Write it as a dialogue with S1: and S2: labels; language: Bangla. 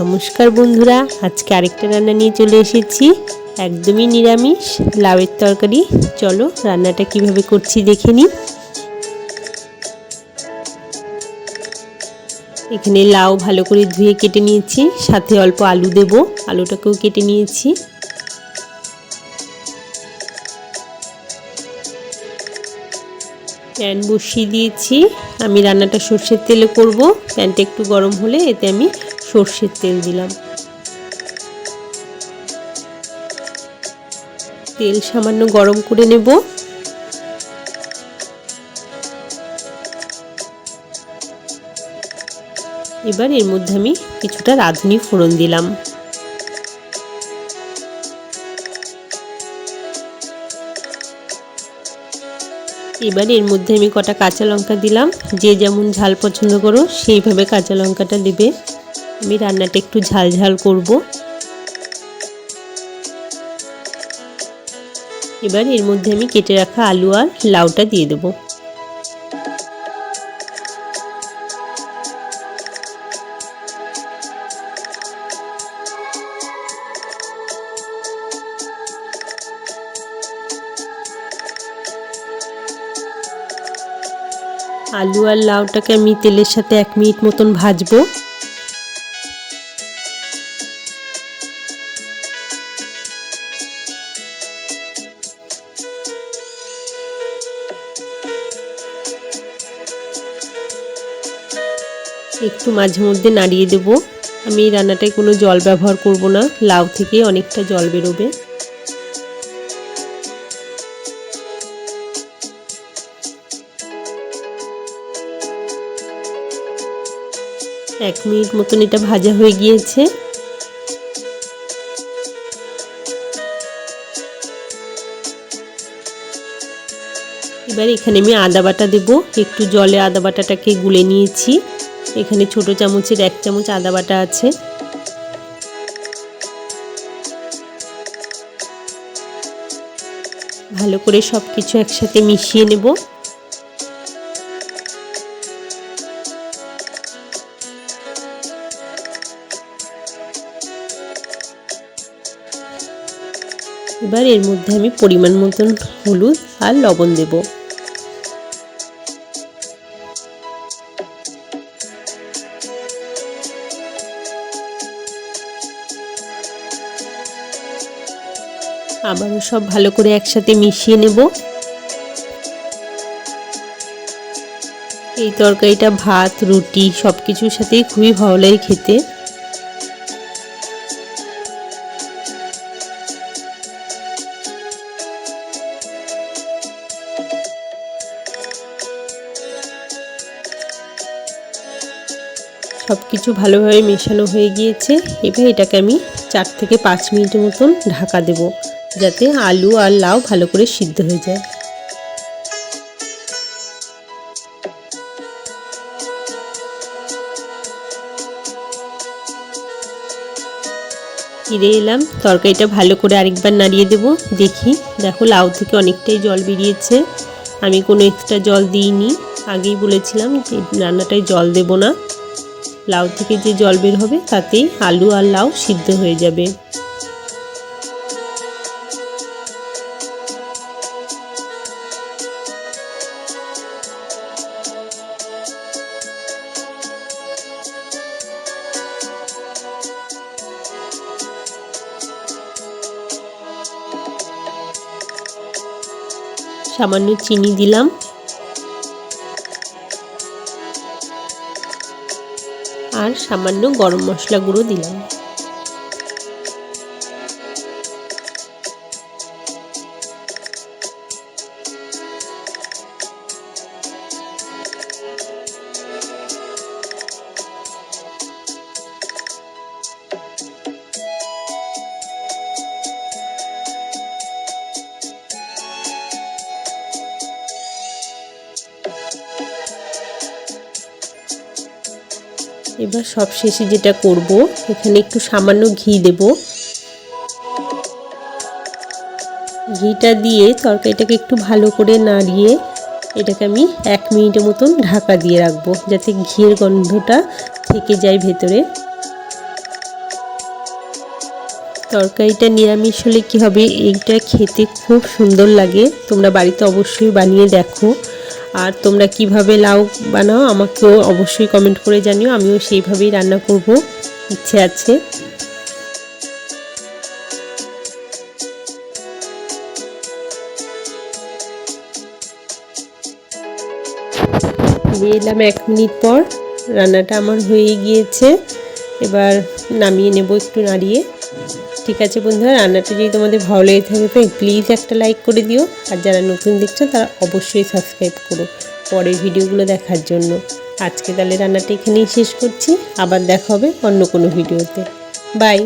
S1: নমস্কার বন্ধুরা, আজকে আরেকটা রান্না নিয়ে চলে এসেছি। একদমই নিরামিষ, লাউয়ের তরকারি। চলো রান্নাটা কীভাবে করছি দেখে নিই। এখানে লাউ ভালো করে ধুয়ে কেটে নিয়েছি, সাথে অল্প আলু দেব, আলুটাকেও কেটে নিয়েছি। প্যান বসিয়ে দিয়েছি। আমি রান্নাটা সর্ষের তেলে করব, প্যানটা একটু গরম হলে এতে আমি সর্ষের তেল দিলাম। তেল সামান্য গরম করে নেব। এবার এর মধ্যে আমি কিছুটা রাঁধুনি ফোড়ন দিলাম। এবার এর মধ্যে আমি কটা কাঁচা লঙ্কা দিলাম। যে যেমন ঝাল পছন্দ করো, সেইভাবে কাঁচা লঙ্কাটা দেবে। আমি রান্নাটা একটু ঝাল ঝাল করব। এবার এর মধ্যে আমি কেটে রাখা আলু আর লাউটা দিয়ে দেবো। আলু আর লাউটাকে আমি তেলের সাথে এক মিনিট মতন ভাজবো। একটু মাঝে মধ্যে নাড়িয়ে দেব। আমি এই রান্নাটায় কোনো জল ব্যবহার করব না, লাউ থেকে অনেকটা জল বেরোবে। এক মিনিট মতন এটা ভাজা হয়ে গিয়েছে। এবার এখানে আমি আদা বাটা দেবো। একটু জলে আদা বাটাটাকে গুলে নিয়েছি। এখানে ছোট চামচের এক চামচ আদা বাটা আছে। ভালো করে সব কিছু একসাথে মিশিয়ে নেব। এবার এর মধ্যে আমি পরিমাণ মতন হলুদ আর লবণ দেব। আবারও সব ভালো করে একসাথে মিশিয়ে নেব। এই তরকারিটা ভাত, রুটি সব কিছুর সাথেই খুবই ভালো লাগে খেতে। সব কিছু ভালোভাবে মেশানো হয়ে গিয়েছে। এবার এটাকে আমি চার থেকে পাঁচ মিনিটের মতন ঢাকা দেব। যাতে আলু আর লাউ ভালো করে সিদ্ধ হয়ে যায়। ফিরে এলাম, তরকারিটা ভালো করে আরেকবার নাড়িয়ে দেব, দেখি। দেখো, লাউ থেকে অনেকটাই জল বেরিয়েছে। আমি কোনো এক্সট্রা জল দিইনি। আগেই বলেছিলাম যে রান্নাটায় জল দেব না। লাউ থেকে যে জল বের হবে, তাতেই আলু আর লাউ সিদ্ধ হয়ে যাবে। সামান্য চিনি দিলাম। আর সামান্য গরম মশলা গুঁড়ো দিলাম। এবার সব শেষে যেটা করব, এখানে একটু সামান্য ঘি দেব। ঘিটা দিয়ে তরকারিটাকে একটু ভালো করে নাড়িয়ে এটাকে আমি এক মিনিটের মতন ঢাকা দিয়ে রাখব, যাতে ঘিয়ের গন্ধটা থেকে যায় ভেতরে। তরকারিটা নিরামিষ হলে কি হবে? এইটা খেতে খুব সুন্দর লাগে। তোমরা বাড়িতে অবশ্যই বানিয়ে দেখো। আর তোমরা কীভাবে লাউ বানাও আমাকেও অবশ্যই কমেন্ট করে জানিও, আমিও সেইভাবেই রান্না করব। ইচ্ছে আছে। দিয়ে এলাম এক মিনিট পর, রান্নাটা আমার হয়ে গিয়েছে। এবার নামিয়ে নেব একটু নাড়িয়ে। ঠিক আছে বন্ধুরা, রান্নাটা যদি তোমাদের ভালো লেগে থাকে তো প্লিজ একটা লাইক করে দিও। আর যারা নতুন দেখছ, তারা অবশ্যই সাবস্ক্রাইব করো পরের ভিডিওগুলো দেখার জন্য। আজকে তাহলে রান্নাটা এখানেই শেষ করছি। আবার দেখা হবে অন্য কোনো ভিডিওতে। বাই